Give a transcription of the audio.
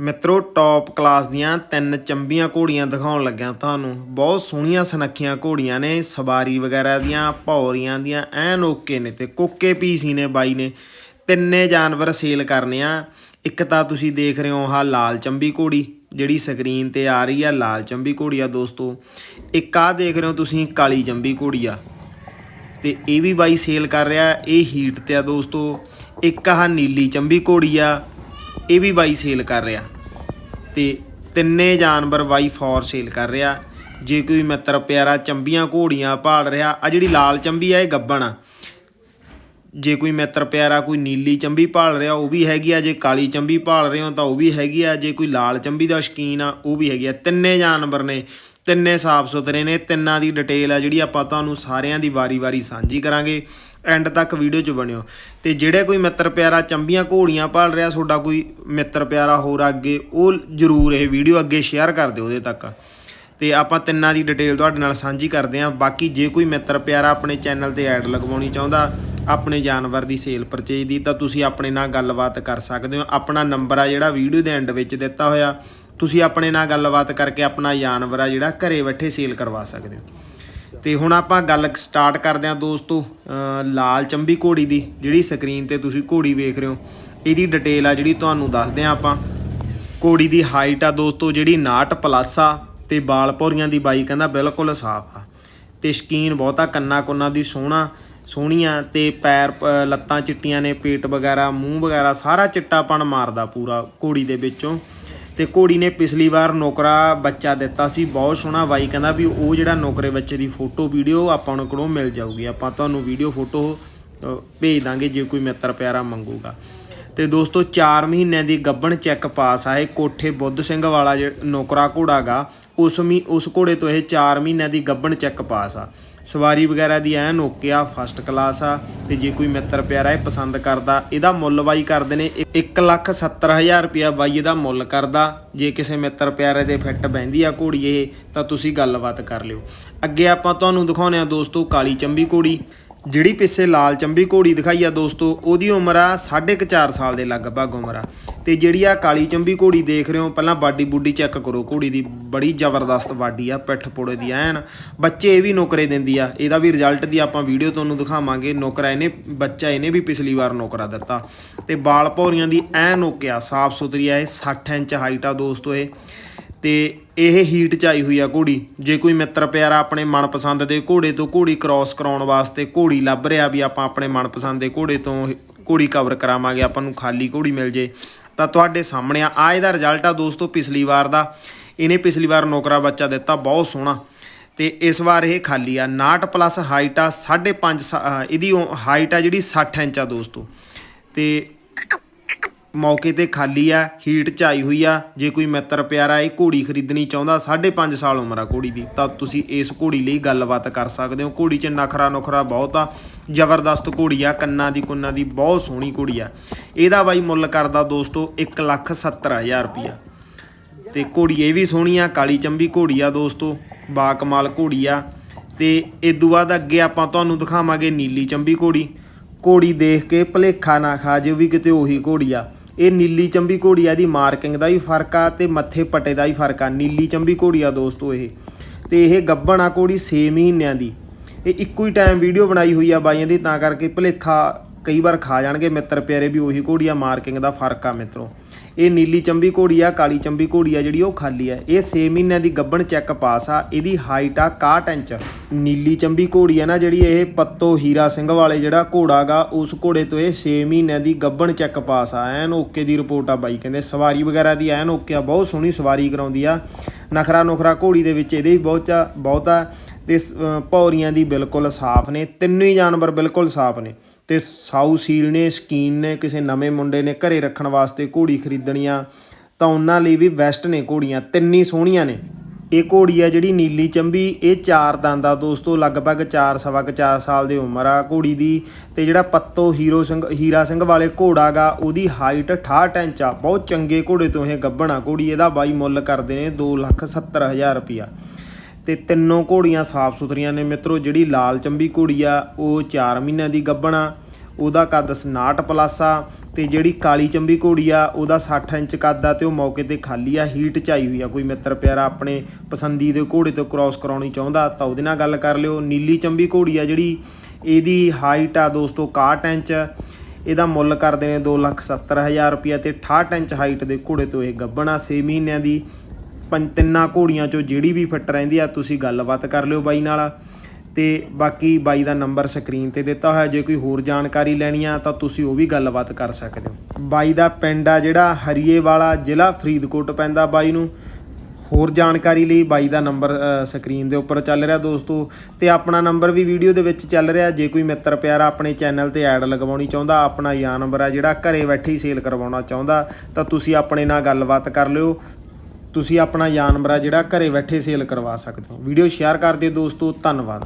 ਮਿੱਤਰੋ top class ਦੀਆਂ ਤਿੰਨ ਚੰਬੀਆਂ ਘੋੜੀਆਂ ਦਿਖਾਉਣ ਲੱਗਿਆ ਤੁਹਾਨੂੰ। ਬਹੁਤ ਸੋਹਣੀਆਂ ਸੁਨੱਖੀਆਂ ਘੋੜੀਆਂ ਨੇ, ਸਵਾਰੀ ਵਗੈਰਾ ਦੀਆਂ, ਭੌਰੀਆਂ ਦੀਆਂ, ਐਨ ਓਕੇ ਨੇ ਤੇ ਕੋਕੇ ਪੀਸੀ ਨੇ ਬਾਈ ਨੇ। ਤਿੰਨੇ ਜਾਨਵਰ ਸੇਲ ਕਰਨੇ ਆ। ਇੱਕ ਤਾਂ ਤੁਸੀਂ ਦੇਖ ਰਹੇ ਹੋ ਆਹ ਲਾਲ ਚੰਬੀ ਘੋੜੀ, ਜਿਹੜੀ ਸਕਰੀਨ ਤੇ ਆ ਰਹੀ ਆ, ਲਾਲ ਚੰਬੀ ਘੋੜੀ ਆ ਦੋਸਤੋ। ਇੱਕ ਆ ਦੇਖ ਰਹੇ ਹੋ ਤੁਸੀਂ, ਕਾਲੀ ਚੰਬੀ ਘੋੜੀ ਆ। ਤੇ ਇਹ ਵੀ ਬਾਈ ਸੇਲ ਕਰ ਰਿਹਾ, ਇਹ ਹੀਟ ਤੇ ਆ ਦੋਸਤੋ। ਇੱਕ ਆਹ ਨੀਲੀ ਚੰਬੀ ਘੋੜੀ ਆ। ਇਹ ਵੀ ਬਾਈ ਸੇਲ ਕਰ ਰਿਹਾ। ਤੇ ਤਿੰਨੇ ਜਾਨਵਰ ਬਾਈ ਫੋਰ ਸੇਲ ਕਰ ਰਿਹਾ। ਜੇ ਕੋਈ ਮਿੱਤਰ ਪਿਆਰਾ ਚੰਬੀਆਂ ਘੋੜੀਆਂ ਭਾਲ ਰਿਹਾ ਆ ਜਿਹੜੀ ਲਾਲ ਚੰਬੀ ਆ, ਇਹ ਗੱਬਣ ਆ। ਜੇ ਕੋਈ ਮਿੱਤਰ ਪਿਆਰਾ ਕੋਈ ਨੀਲੀ ਚੰਬੀ ਭਾਲ ਰਿਹਾ, ਉਹ ਵੀ ਹੈਗੀ ਆ। ਜੇ ਕਾਲੀ ਚੰਬੀ ਭਾਲ ਰਹੇ ਹੋ ਤਾਂ ਉਹ ਵੀ ਹੈਗੀ ਆ। ਜੇ ਕੋਈ ਲਾਲ ਚੰਬੀ ਦਾ ਸ਼ਕੀਨ ਆ, ਉਹ ਵੀ ਹੈਗੀ ਆ। ਤਿੰਨੇ ਜਾਨਵਰ ਨੇ, ਤਿੰਨੇ ਸਾਫ਼ ਸੁਥਰੇ ਨੇ। ਤਿੰਨਾਂ ਦੀ ਡਿਟੇਲ ਆ ਜਿਹੜੀ ਆਪਾਂ ਤੁਹਾਨੂੰ ਸਾਰਿਆਂ ਦੀ ਵਾਰੀ-ਵਾਰੀ ਸਾਂਝੀ ਕਰਾਂਗੇ। ਐਂਡ ਤੱਕ ਵੀਡੀਓ 'ਚ ਬਣਿਓ। ਤੇ ਜਿਹੜੇ ਕੋਈ ਮਿੱਤਰ ਪਿਆਰਾ ਚੰਬੀਆਂ ਘੋੜੀਆਂ ਭਾਲ ਰਿਹਾ, ਤੁਹਾਡਾ ਕੋਈ ਮਿੱਤਰ ਪਿਆਰਾ ਹੋਰ ਅੱਗੇ, ਉਹ ਜਰੂਰ ਇਹ ਵੀਡੀਓ ਅੱਗੇ ਸ਼ੇਅਰ ਕਰ ਦਿਓ ਉਹਦੇ ਤੱਕ। ਤੇ ਆਪਾਂ ਤਿੰਨਾਂ ਦੀ ਡਿਟੇਲ ਤੁਹਾਡੇ ਨਾਲ ਸਾਂਝੀ ਕਰਦੇ ਹਾਂ। ਬਾਕੀ ਜੇ ਕੋਈ ਮਿੱਤਰ ਪਿਆਰਾ ਆਪਣੇ ਚੈਨਲ ਤੇ ਐਡ ਲਗਵਾਉਣੀ ਚਾਹੁੰਦਾ, ਆਪਣੇ ਜਾਨਵਰ ਦੀ ਸੇਲ ਪਰਚੇਜ ਦੀ, ਤਾਂ ਤੁਸੀਂ ਆਪਣੇ ਨਾਲ ਗੱਲਬਾਤ ਕਰ ਸਕਦੇ ਹੋ। ਆਪਣਾ ਨੰਬਰ ਆ ਜਿਹੜਾ ਵੀਡੀਓ ਦੇ ਐਂਡ ਵਿੱਚ ਦਿੱਤਾ ਹੋਇਆ। ਤੁਸੀਂ ਆਪਣੇ ਨਾਲ ਗੱਲਬਾਤ ਕਰਕੇ ਆਪਣਾ ਜਾਨਵਰ ਆ ਜਿਹੜਾ ਘਰੇ ਬੈਠੇ ਸੇਲ ਕਰਵਾ ਸਕਦੇ ਹੋ। ਤੇ ਹੁਣ ਆਪਾਂ ਗੱਲ ਸਟਾਰਟ ਕਰਦੇ ਹਾਂ ਦੋਸਤੋ ਲਾਲ ਚੰਬੀ ਘੋੜੀ ਦੀ, ਜਿਹੜੀ ਸਕਰੀਨ ਤੇ ਤੁਸੀਂ ਘੋੜੀ ਵੇਖ ਰਹੇ ਹੋ। ਇਹਦੀ ਡਿਟੇਲ ਆ ਜਿਹੜੀ ਤੁਹਾਨੂੰ ਦੱਸਦੇ ਹਾਂ ਆਪਾਂ। ਘੋੜੀ ਦੀ ਹਾਈਟ ਆ ਦੋਸਤੋ, ਜਿਹੜੀ 59 ਪਲੱਸ ਆ ਤੇ ਬਾਲ ਭੌਰੀਆਂ ਦੀ ਬਾਈ ਕਹਿੰਦਾ ਬਿਲਕੁਲ ਸਾਫ਼ ਆ। ਤੇ ਸ਼ਕੀਨ ਬਹੁਤਾ ਕੰਨਾ ਕੁੰਨਾ ਦੀ ਸੋਹਣਾ, ਸੋਹਣੀਆਂ ਤੇ ਪੈਰ ਲੱਤਾਂ ਚਿੱਟੀਆਂ ਨੇ, ਪੇਟ ਵਗੈਰਾ, ਮੂੰਹ ਵਗੈਰਾ ਸਾਰਾ ਚਿੱਟਾਪਣ ਮਾਰਦਾ ਪੂਰਾ ਘੋੜੀ ਦੇ ਵਿੱਚੋਂ। ਤੇ ਘੋੜੀ ਨੇ ਪਿਛਲੀ ਵਾਰ ਨੌਕਰਾ ਬੱਚਾ ਦਿੱਤਾ ਸੀ, ਬਹੁਤ ਸੋਹਣਾ ਬਾਈ ਕਹਿੰਦਾ ਵੀ ਉਹ ਜਿਹੜਾ ਨੌਕਰੇ ਬੱਚੇ ਦੀ ਫੋਟੋ, ਵੀਡੀਓ ਆਪਾਂ ਨੂੰ ਕੋਲੋਂ ਮਿਲ ਜਾਊਗੀ। ਆਪਾਂ ਤੁਹਾਨੂੰ ਵੀਡੀਓ, ਫੋਟੋ ਭੇਜ ਦਾਂਗੇ ਜੇ ਕੋਈ ਮਿੱਤਰ ਪਿਆਰਾ ਮੰਗੂਗਾ। ਤੇ ਦੋਸਤੋ 4 ਮਹੀਨਿਆਂ ਦੀ ਗੱਬਣ ਚੈੱਕ ਪਾਸ ਆ। ਇਹ ਕੋਠੇ ਬੁੱਧ ਸਿੰਘ ਵਾਲਾ ਜਿਹੜਾ ਨੌਕਰਾ ਘੋੜਾ ਗਾ ਉਸ ਮੀ, ਉਸ ਘੋੜੇ ਤੋਂ ਇਹ 4 ਮਹੀਨਿਆਂ ਦੀ ਗੱਬਣ ਚੈੱਕ ਪਾਸ ਆ। ਸਵਾਰੀ ਵਗੈਰਾ ਦੀ ਐਨ ਓਕੇ ਆ, ਫਸਟ ਕਲਾਸ ਆ, ਤੇ ਜੇ ਕੋਈ ਮਿੱਤਰ ਪਿਆਰਾ ਇਹ ਪਸੰਦ ਕਰਦਾ, ਇਹਦਾ ਮੁੱਲ ਬਾਈ ਕਰਦੇ ਨੇ 170000 ਰੁਪਿਆ ਬਾਈ ਇਹਦਾ ਮੁੱਲ ਕਰਦਾ। ਜੇ ਕਿਸੇ ਮਿੱਤਰ ਪਿਆਰੇ ਦੇ ਫਿੱਟ ਬਹਿੰਦੀ ਆ ਘੋੜੀ ਇਹ, ਤਾਂ ਤੁਸੀਂ ਗੱਲਬਾਤ ਕਰ ਲਿਓ। ਅੱਗੇ ਆਪਾਂ ਤੁਹਾਨੂੰ ਦਿਖਾਉਂਦੇ ਆ ਦੋਸਤੋ ਕਾਲੀ ਚੰਬੀ ਘੋੜੀ। ਜਿਹੜੀ ਪਿੱਛੇ ਲਾਲ ਚੰਬੀ ਘੋੜੀ ਦਿਖਾਈ ਆ ਦੋਸਤੋ, ਉਹਦੀ ਉਮਰ ਆ 4.5 ਸਾਲ ਦੇ ਲਗਭਗ ਉਮਰ ਆ। ਤੇ ਜਿਹੜੀ ਆ ਕਾਲੀ ਚੰਬੀ ਘੋੜੀ ਦੇਖ ਰਹੇ ਹੋ, ਪਹਿਲਾਂ ਬਾਡੀ ਬੁੱਡੀ ਚੈੱਕ ਕਰੋ, ਘੋੜੀ ਦੀ ਬੜੀ ਜ਼ਬਰਦਸਤ ਬਾਡੀ ਆ, ਪਿੱਠ ਪੋੜੇ ਦੀ ਐਨ। ਬੱਚੇ ਇਹ ਵੀ ਨੌਕਰੇ ਦਿੰਦੀ ਆ, ਇਹਦਾ ਵੀ ਰਿਜ਼ਲਟ ਦੀ ਆਪਾਂ ਵੀਡੀਓ ਤੁਹਾਨੂੰ ਦਿਖਾਵਾਂਗੇ। ਨੌਕਰਾ ਇਹਨੇ, ਬੱਚਾ ਇਹਨੇ ਵੀ ਪਿਛਲੀ ਵਾਰ ਨੌਕਰਾ ਦਿੱਤਾ। ਤੇ ਬਾਲ ਭੌਰੀਆਂ ਦੀ ਐਨ ਓਕੇ ਆ, ਸਾਫ਼ ਸੁਥਰੀ ਆ, ਇਹ 60 ਇੰਚ ਹਾਈਟ ਆ ਦੋਸਤੋ ਇਹ। ਤੇ ਇਹ ਹੀਟ ਚ ਆਈ ਹੋਈ ਆ ਘੋੜੀ। ਜੇ ਕੋਈ ਮਿੱਤਰ ਪਿਆਰਾ ਆਪਣੇ ਮਨਪਸੰਦ ਦੇ ਘੋੜੇ ਤੋਂ ਘੋੜੀ ਕ੍ਰਾਸ ਕਰਾਉਣ ਵਾਸਤੇ ਘੋੜੀ ਲੱਭ ਰਿਹਾ ਵੀ ਆਪਾਂ ਆਪਣੇ ਮਨਪਸੰਦ ਦੇ ਘੋੜੇ ਤੋਂ ਘੋੜੀ ਕਵਰ ਕਰਾਵਾਂਗੇ, ਆਪਾਂ ਨੂੰ ਖਾਲੀ ਘੋੜੀ ਮਿਲ ਜੇ, ਤਾਂ ਤੁਹਾਡੇ ਸਾਹਮਣੇ ਆ। ਆ ਇਹਦਾ ਰਿਜ਼ਲਟ ਆ ਦੋਸਤੋ ਪਿਛਲੀ ਵਾਰ ਦਾ। ਇਹਨੇ ਪਿਛਲੀ ਵਾਰ ਨੌਕਰਾ ਬੱਚਾ ਦਿੱਤਾ, ਬਹੁਤ ਸੋਹਣਾ। ਤੇ ਇਸ ਵਾਰ ਇਹ ਖਾਲੀ ਆ। 59 ਪਲੱਸ ਹਾਈਟ ਆ 5.5 ਇਹਦੀ ਹਾਈਟ ਆ ਜਿਹੜੀ 60 ਇੰਚ ਆ ਦੋਸਤੋ। ਤੇ ਮੌਕੇ ਤੇ ਖਾਲੀ ਆ ਹੀਟ ਚ ਆਈ ਹੋਈ ਆ। ਜੇ ਕੋਈ ਮਿੱਤਰ ਪਿਆਰਾ ਇਹ ਘੋੜੀ ਖਰੀਦਣੀ ਚਾਹੁੰਦਾ 5.5 ਸਾਲ ਉਮਰ ਆ ਘੋੜੀ ਦੀ, ਤਾਂ ਤੁਸੀਂ ਇਸ ਘੋੜੀ ਲਈ ਗੱਲਬਾਤ ਕਰ ਸਕਦੇ ਹੋ। ਘੋੜੀ 'ਚ ਨਖਰਾ ਨੁਖਰਾ ਬਹੁਤ ਆ, ਜ਼ਬਰਦਸਤ ਘੋੜੀ ਆ, ਕੰਨਾਂ ਦੀ ਕੁੰਨਾਂ ਦੀ ਬਹੁਤ ਸੋਹਣੀ ਘੋੜੀ ਆ। ਇਹਦਾ ਬਾਈ ਮੁੱਲ ਕਰਦਾ ਦੋਸਤੋ 170000 ਰੁਪਿਆ ਤੇ ਘੋੜੀ ਇਹ ਵੀ ਸੋਹਣੀ ਆ, ਕਾਲੀ ਚੰਬੀ ਘੋੜੀ ਆ ਦੋਸਤੋ ਬਾ ਕਮਾਲ ਘੋੜੀ ਆ। ਤੇ ਤੋਂ ਬਾਅਦ ਅੱਗੇ ਆਪਾਂ ਤੁਹਾਨੂੰ ਦਿਖਾਵਾਂਗੇ ਨੀਲੀ ਚੰਬੀ ਘੋੜੀ। ਘੋੜੀ ਦੇਖ ਕੇ ਭਲੇਖਾ ਨਾ ਖਾ ਜਿਓ ਵੀ ਕਿਤੇ ਉਹੀ ਘੋੜੀ ਆ। ਇਹ ਨੀਲੀ ਚੰਬੀ ਘੋੜੀ ਆ ਦੀ ਮਾਰਕਿੰਗ ਦਾ ਵੀ ਫ਼ਰਕ ਆ ਤੇ ਮੱਥੇ ਪਟੇ ਦਾ ਵੀ ਫ਼ਰਕ ਆ। ਨੀਲੀ ਚੰਬੀ ਘੋੜੀ ਆ ਦੋਸਤੋ ਇਹ। ਤੇ ਇਹ ਗੱਬਣ ਆ ਘੋੜੀ 6 ਮਹੀਨਿਆਂ ਦੀ। ਇਹ ਇੱਕੋ ਹੀ ਟਾਈਮ ਵੀਡੀਓ ਬਣਾਈ ਹੋਈ ਆ ਬਾਈਆਂ ਦੀ, ਤਾਂ ਕਰਕੇ ਭਲੇਖਾ ਕਈ ਵਾਰ ਖਾ ਜਾਣਗੇ ਮਿੱਤਰ ਪਿਆਰੇ ਵੀ ਉਹੀ ਘੋੜੀ ਆ ਮਾਰਕਿੰਗ ਦਾ ਫ਼ਰਕ ਆ ਮਿੱਤਰੋ। ਇਹ ਨੀਲੀ ਚੰਬੀ ਘੋੜੀ ਆ, ਕਾਲੀ ਚੰਬੀ ਘੋੜੀ ਆ ਜਿਹੜੀ ਉਹ ਖਾਲੀ ਆ। ਇਹ 6 ਮਹੀਨਿਆਂ ਦੀ ਗੱਬਣ ਚੈੱਕ ਪਾਸ ਆ, ਇਹਦੀ ਹਾਈਟ ਆ 61 ਇੰਚ। ਨੀਲੀ ਚੰਬੀ ਘੋੜੀ ਆ ਨਾ ਜਿਹੜੀ ਇਹ ਪੱਤੋ ਹੀਰਾ ਸਿੰਘ ਵਾਲੇ ਜਿਹੜਾ ਘੋੜਾ ਗਾ, ਉਸ ਘੋੜੇ ਤੋਂ ਇਹ 6 ਮਹੀਨਿਆਂ ਦੀ ਗੱਬਣ ਚੈੱਕ ਪਾਸ ਆ। ਐਨ ਓਕੇ ਦੀ ਰਿਪੋਰਟ ਆ ਬਾਈ, ਕਹਿੰਦੇ ਸਵਾਰੀ ਵਗੈਰਾ ਦੀ ਐਨ ਓਕੇ ਆ, ਬਹੁਤ ਸੋਹਣੀ ਸਵਾਰੀ ਕਰਾਉਂਦੀ ਆ। ਨਖਰਾ ਨੁਖਰਾ ਘੋੜੀ ਦੇ ਵਿੱਚ ਇਹਦੇ ਵੀ ਬਹੁਤ ਆ ਬਹੁਤ ਆ। ਤੇ ਸ- ਭੌਰੀਆਂ ਦੀ ਬਿਲਕੁਲ ਸਾਫ਼ ਨੇ, ਤਿੰਨੇ ਹੀ ਜਾਨਵਰ ਬਿਲਕੁਲ ਸਾਫ਼ ਨੇ। ਤੇ ਸਾਊ ਸੀਲ ਨੇ, ਸਕੀਨ ਨੇ, ਕਿਸੇ ਨਵੇਂ ਮੁੰਡੇ ਨੇ ਘਰੇ ਰੱਖਣ ਵਾਸਤੇ ਘੋੜੀ ਖਰੀਦਣੀਆਂ, ਤਾਂ ਉਹਨਾਂ ਲਈ ਵੀ ਬੈਸਟ ਨੇ ਘੋੜੀਆਂ, ਤਿੰਨੀ ਸੋਹਣੀਆਂ ਨੇ। ਇਹ ਘੋੜੀ ਆ ਜਿਹੜੀ ਨੀਲੀ ਚੰਬੀ, ਇਹ ਚਾਰ ਦੰਦ ਆ ਦੋਸਤੋ, ਲਗਭਗ 4 ਸਵਾ ਕੁ 4 ਸਾਲ ਦੀ ਉਮਰ ਆ ਘੋੜੀ ਦੀ, ਤੇ ਜਿਹੜਾ ਪੱਤੋ ਹੀਰੋ ਸਿੰਘ, ਹੀਰਾ ਸਿੰਘ ਵਾਲੇ ਘੋੜਾ ਗਾ, ਉਹਦੀ ਹਾਈਟ 68 ਇੰਚ ਆ। ਬਹੁਤ ਚੰਗੇ ਘੋੜੇ ਤੋਂ ਇਹ ਗੱਭਣਾ ਘੋੜੀ, ਇਹਦਾ ਬਾਈ ਮੁੱਲ ਕਰਦੇ ਨੇ 270000 ਰੁਪਿਆ ਤੇ ਤਿੰਨੋਂ ਘੋੜੀਆਂ ਸਾਫ਼ ਸੁਥਰੀਆਂ ਨੇ। ਮਿੱਤਰੋ, ਜਿਹੜੀ ਲਾਲ ਚੰਬੀ ਘੋੜੀ ਆ, ਉਹ 4 ਮਹੀਨਿਆਂ ਦੀ ਗੱਭਣ ਆ। ਉਹਦਾ ਕੱਦ 59 ਪਲੱਸ ਆ ਤੇ ਜਿਹੜੀ ਕਾਲੀ ਚੰਬੀ ਘੋੜੀ ਆ, ਉਹਦਾ 60 ਇੰਚ ਕੱਦ ਆ ਤੇ ਉਹ ਮੌਕੇ ਤੇ ਖਾਲੀ ਆ ਹੀਟ ਚ ਆਈ ਹੋਈ ਆ। ਕੋਈ ਮਿੱਤਰ ਪਿਆਰਾ ਆਪਣੇ ਪਸੰਦੀ ਦੇ ਘੋੜੇ ਤੋਂ ਕ੍ਰਾਸ ਕਰਾਉਣੀ ਚਾਹੁੰਦਾ ਤਾਂ ਉਹਦੇ ਨਾਲ ਗੱਲ ਕਰ ਲਿਓ। ਨੀਲੀ ਚੰਬੀ ਘੋੜੀ ਆ ਜਿਹੜੀ, ਇਹਦੀ ਹਾਈਟ ਆ ਦੋਸਤੋ 61 ਇੰਚ। ਇਹਦਾ ਮੁੱਲ ਕਰਦੇ ਨੇ 270000 ਰੁਪਇਆ ਤੇ 68 ਇੰਚ ਹਾਈਟ ਦੇ ਘੋੜੇ ਤੋਂ ਇਹ ਗੱਭਣ ਆ। 6 ਮਹੀਨਿਆਂ ਦੀ ਤਿੰਨਾਂ ਘੋੜੀਆਂ ਚੋਂ ਜਿਹੜੀ ਵੀ ਫਿੱਟ ਰਹਿੰਦੀ ਆ, ਤੁਸੀਂ ਗੱਲਬਾਤ ਕਰ ਲਿਓ ਬਾਈ ਨਾਲ। ਤੇ ਬਾਕੀ ਬਾਈ ਦਾ ਨੰਬਰ ਸਕਰੀਨ ਤੇ ਦਿੱਤਾ ਹੋਇਆ, ਜੇ ਕੋਈ ਹੋਰ ਜਾਣਕਾਰੀ ਲੈਣੀ ਆ, ਤਾਂ ਤੁਸੀਂ ਉਹ ਵੀ ਗੱਲਬਾਤ ਕਰ ਸਕਦੇ ਹੋ। ਬਾਈ ਦਾ ਪਿੰਡ ਆ ਜਿਹੜਾ ਹਰੀਏ ਵਾਲਾ ਜ਼ਿਲ੍ਹਾ ਫਰੀਦਕੋਟ ਪੈਂਦਾ ਬਾਈ ਨੂੰ। ਹੋਰ ਜਾਣਕਾਰੀ ਲਈ ਬਾਈ ਦਾ ਨੰਬਰ ਸਕਰੀਨ ਦੇ ਉੱਪਰ ਚੱਲ ਰਿਹਾ ਦੋਸਤੋ। ਤੇ ਆਪਣਾ ਨੰਬਰ ਵੀ ਵੀਡੀਓ ਦੇ ਵਿੱਚ ਚੱਲ ਰਿਹਾ। ਜੇ ਕੋਈ ਮਿੱਤਰ ਪਿਆਰਾ ਆਪਣੇ ਚੈਨਲ ਤੇ ਐਡ ਲਗਵਾਉਣੀ ਚਾਹੁੰਦਾ, ਆਪਣਾ ਯਾ ਨੰਬਰ ਆ ਜਿਹੜਾ ਘਰੇ ਬੈਠੇ ਹੀ ਸੇਲ ਕਰਵਾਉਣਾ ਚਾਹੁੰਦਾ, ਤਾਂ ਤੁਸੀਂ ਆਪਣੇ ਨਾਲ ਗੱਲਬਾਤ ਕਰ ਲਿਓ। ਤੁਸੀਂ ਆਪਣਾ ਜਾਨਵਰ ਆ ਜਿਹੜਾ ਘਰੇ ਬੈਠੇ ਸੇਲ ਕਰਵਾ ਸਕਦੇ ਹੋ। ਵੀਡੀਓ ਸ਼ੇਅਰ ਕਰ ਦਿਓ ਦੋਸਤੋ, ਧੰਨਵਾਦ।